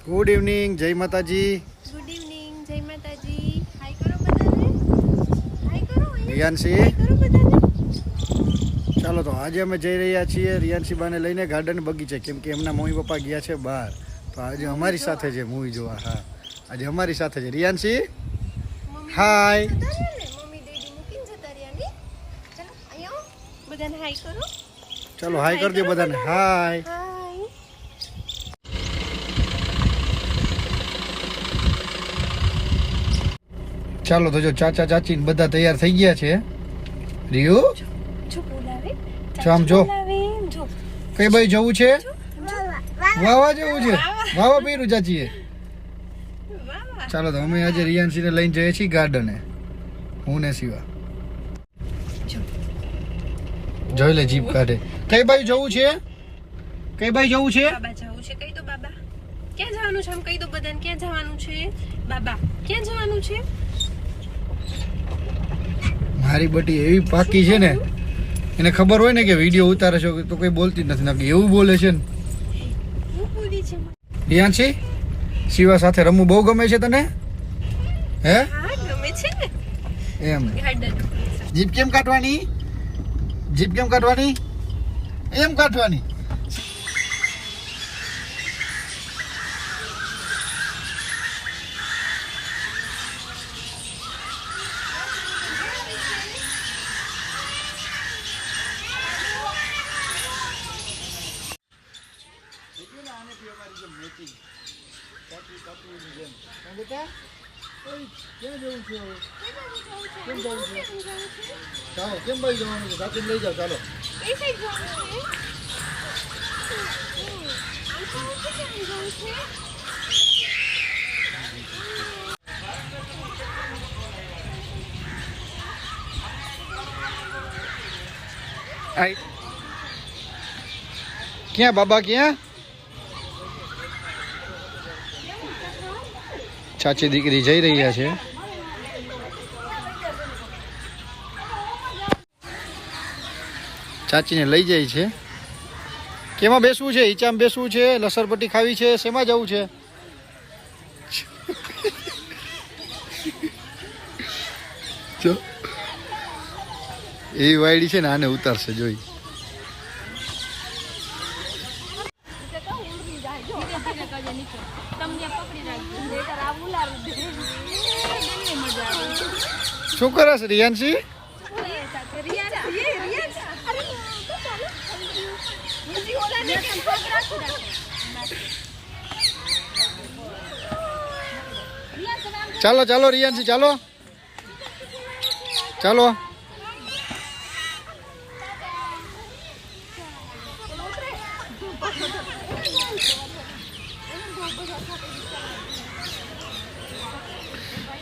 Good evening જય માતાજી good evening જય માતાજી હાય કરો બધાને. હાય કરો. રિયાનસી. કરો બધાને. ચાલો તો આજે અમે જઈ રહ્યા છીએ રિયાનસી બાને લઈને ગાર્ડન બગીચે. કેમ કે એમના મમ્મી પપ્પા ગયા છે બહાર. તો આજે અમારી સાથે છે મૂવી જોવા હા આજે અમારી સાથે છે. રિયાનસી? હાય ચાલો હાય કરજો ચાલો હાય કરી દો બધાને. હાય હાય ચાલો તો જો ચાચા ચાચી બધા તૈયાર થઈ ગયા છે. રિયુ? આમ જો. કઈ ભાઈ જવું છે? વાવા જવું છે? વાવા. પીરું ચાચીએ? ચાલો તો અમે આજે રિયાનસીને લઈને જઈએ છીએ ગાર્ડને. હું ને શિવા. જોઈ લે જીપ કાઢે. કઈ ભાઈ જવું છે? કઈ ભાઈ જવું છે? બાબા જવું છે? કઈ દો બાબા. ક્યાં જવાનું છે? આમ કઈ દો બધાને. ક્યાં જવાનું છે? બાબા ક્યાં જવાનું છે? મારી બટી એવી પાકી છે ને એને ખબર હોય ને કે વીડિયો ઉતારે છો તો કોઈ બોલતી જ નથી. નાખી એવું બોલે છે ને. રિયાનસી શિવા સાથે રમવું બહુ ગમે છે તને? હે? ગમે છે એમ. જીપ કેમ કાઢવાની? જીપ કેમ કાઢવાની? એમ કાઢવાની. ક્યાં જવું છે હવે? કેમ જવું છે ચાલો કેમ ભાઈ જવાનું છે સાથે લઈ જાઓ ચાલો એ કઈ જવાનું છે આમ જવું છે કે આમ જવું છે આઈ ક્યાં બાબા ક્યાં ચાચી દીકરી જઈ રહ્યા છે ચાચીને લઈ જાય છે. કેમાં બેસવું છે? ઈચામાં બેસવું છે? લસરપટ્ટી ખાવી છે? શેમાં જવું છે? એવી વાયડી છે ને આને ઉતારશે, જોઈ. શું કરે છે રિયાનસી ચાલો ચાલો રિયાનસી ચાલો. ચાલો.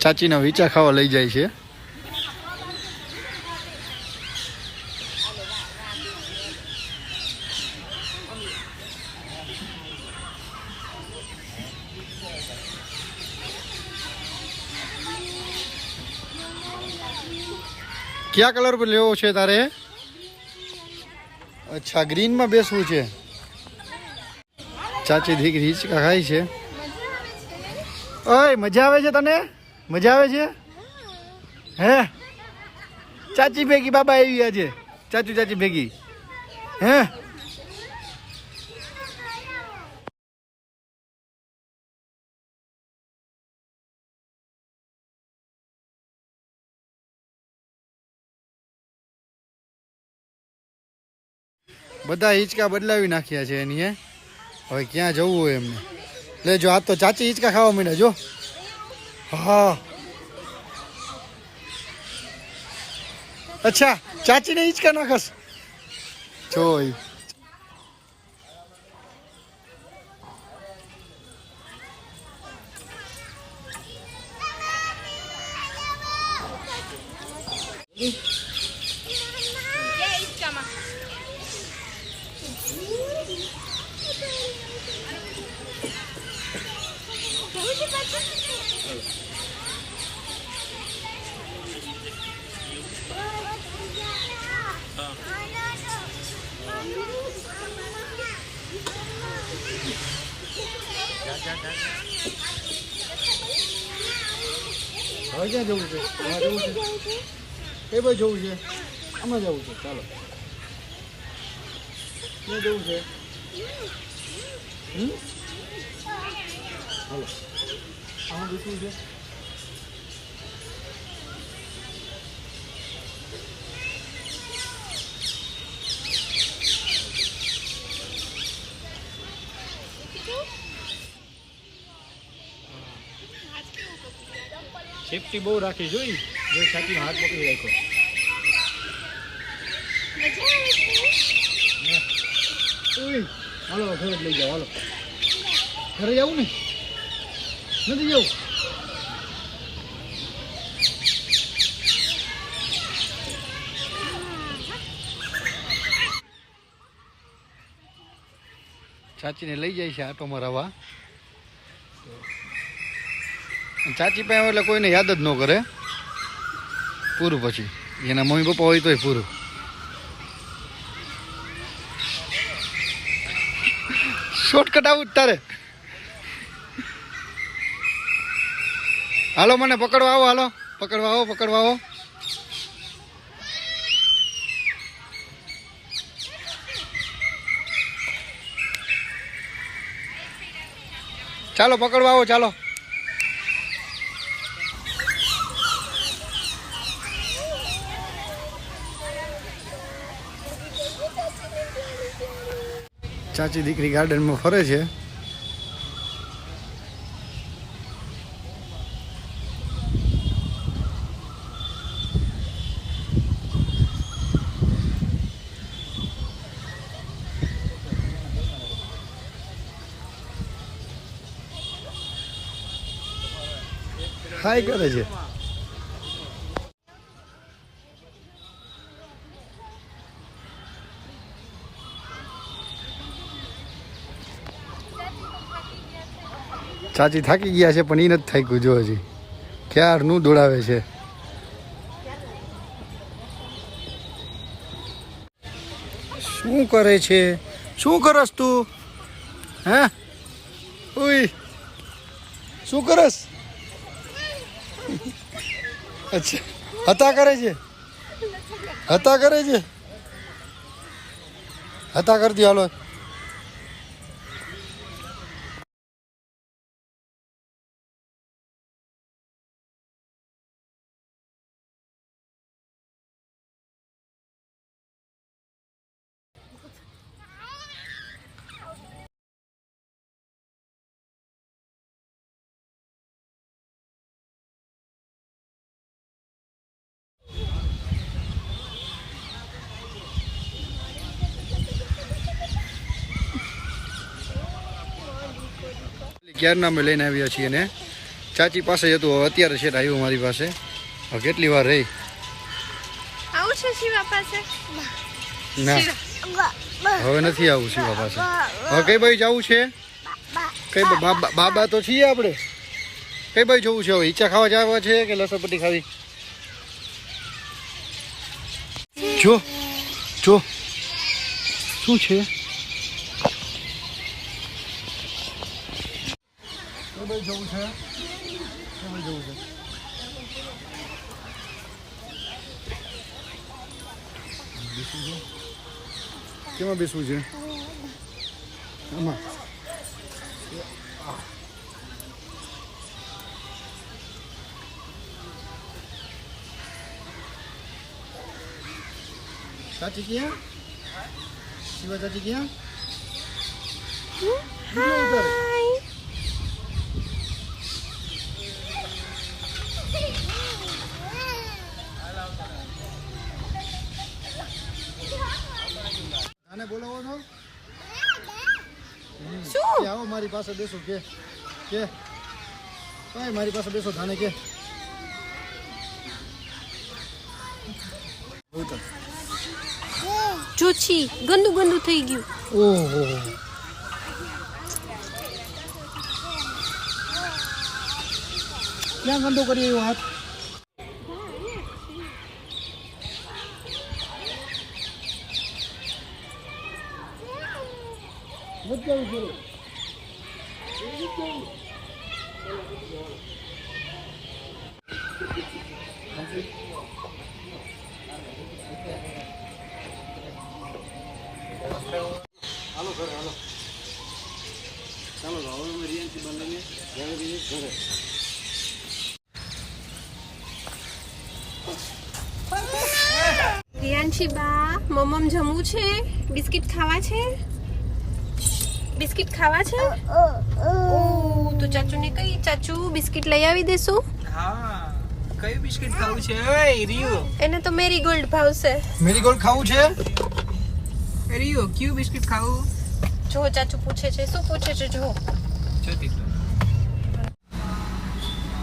ચાચીના વિચા ખાવા લઈ જાય છે. કયા કલર પર લેવો છે તારે? અચ્છા, ગ્રીનમાં બેસવું છે. ચાચી દીકરી હિંચકા ખાય છે. ઓય, મજા આવે છે તને? મજા આવે છે? હે? ચાચી ભેગી બાબા આવી આજે. ચાચુ, ચાચી ભેગી. હે? બધા હિંચકા બદલાવી નાખ્યા છે એની, હે? હવે ક્યાં જવું હોય એમને? લે જો આ તો ચાચી હિંચકા ખાવા માંડ્યા, જો. હા. અચ્છા, ચાચીને હિંચકા નાખસ જોઈ ક્યાં જવું છે? આમાં જવું છે? એ ભાઈ જવું છે? આમાં જવું છે. ચાલો. ક્યાં જવું છે? હમ? હાલો આમાં બેસવું છે? સેફટી બહુ રાખી જોઈ. જો છાતીમાં હાથ પકડી રાખ્યો. હાલો ઘરે જ લઈ જાઓ હાલો. ઘરે જવું ને? નથી જવું? ચાચીને લઈ જાય છે આટો મરાવા ચાચી પાસે એટલે કોઈને યાદ જ ન કરે. પૂરું પછી. એના મમ્મી પપ્પા હોય તોય પૂરું. શોર્ટકટ આવું જ તારે. હાલો મને પકડવા આવો, હાલો. પકડવા આવો પકડવા આવો. ચાલો, પકડવા આવો, ચાલો. ચાચી દીકરી ગાર્ડનમાં ફરે છે. હાય કરે છે. ચાચી થાકી ગયા છે, પણ એ નથી થાક્યું, જો હજી. ક્યારનું દોડાવે છે? શું કરે છે? શું કરસ તું? હે? ઉઈ. શું કરસ? અચ્છા. હતા કરે છે? હતા કરે છે? હતા કરતી, હાલો. ક્યારના અમે લઈને આવ્યા છીએ ને? ચાચી પાસે જતું હવે અત્યારે છે આવ્યું મારી પાસે. હવે કેટલી વાર રહી? આવું છે શિવા પાસે? ના. હવે નથી આવું શિવા પાસે. હવે કઈ ભાઈ જવું છે? કઈ બાબા તો છીએ આપણે. કઈ ભાઈ જવું છે હવે? ઈચ્છા ખાવા જવા છે કે લસણપટ્ટી ખાવી? જો જો. શું છે? કઈ જવું છે? કઈ જવું છે. કેમાં બેસવું છે? આમાં. સાચી ક્યાં? શિવા સાચી ઉતારે. આને બોલાવો છો શું કે આવો મારી પાસે બેસો કે કે કઈ મારી પાસે બેસો થાને કે. ઉતર. જો છી ગંદુ ગંદુ થઈ ગયું. ઓહો. ક્યાં ગંદુ કરી આવ્યો હાથ? બચાવું કરો. હાલો બા મમ્મમ જમવું છે? બિસ્કિટ ખાવા છે? બિસ્કિટ ખાવા છે? ઓ તો ચાચુને કઈ ચાચુ બિસ્કિટ લઈ આવી દેશું? હા કયું બિસ્કિટ ખાવું છે? ઓય રિયો. એને તો મેરી ગોલ્ડ ભાવશે. મેરીગોલ્ડ ખાવું છે? રિયો કયું બિસ્કિટ ખાવું? જો ચાચુ પૂછે છે. શું પૂછે છે જો? જોતી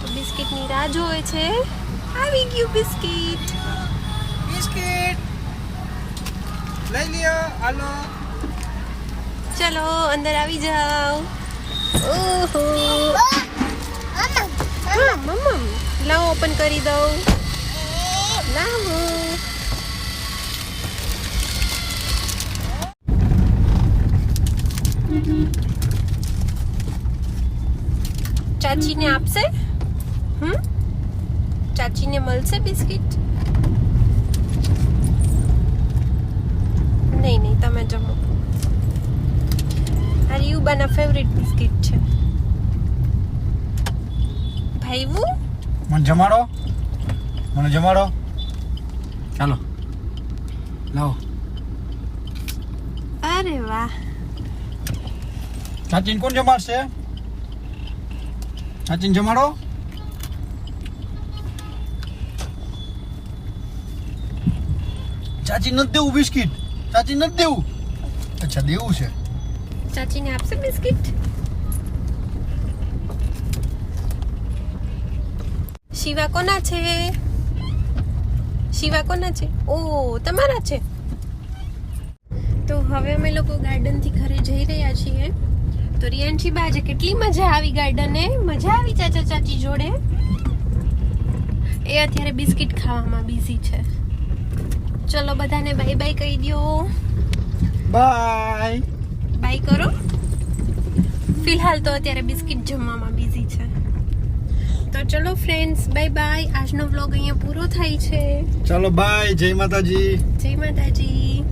તો બિસ્કિટની રાહ જોવે છે. આવી ગયું બિસ્કિટ. બિસ્કિટ. લઈ લ્યો હાલો. ચલો અંદર આવી જાઓ ઓહો હા મમ્મમ લાવો ઓપન કરી દઉં લાવો ચાચીને આપશે હમ ચાચીને મળશે બિસ્કિટ નહીં નહીં તમે જમો આ યુબાના ફેવરિટ બિસ્કિટ છે. ભાઈવું મને જમાડો. મને જમાડો. ચાલો. લાવો. અરે વાહ. સાચીન કોણ જમાડશે? સાચીન જમાડો. ચાચી નથી દેવું બિસ્કિટ. ચાચી નથી દેવું. અચ્છા દેવું છે. ચાચીને આપશે બિસ્કિટ શિવા કોના છે શિવા કોના છે ઓ તમારા છે. તો હવે અમે લોકો ગાર્ડનથી ઘરે જઈ રહ્યા છીએ. તો રિયાન્શી બા આજે કેટલી મજા આવી ગાર્ડને મજા આવી ચાચા ચાચી જોડે? એ અત્યારે બિસ્કિટ ખાવામાં બિઝી છે. ચલો બધાને બાય બાય કહી દ્યો. બાય બાય કરો. ફિલહાલ તો અત્યારે બિસ્કિટ જમવામાં બિઝી છે. તો ચલો ફ્રેન્ડ્સ બાય બાય આજનો વ્લોગ અહીંયા પૂરો થાય છે. ચાલો બાય જય માતાજી. જય માતાજી.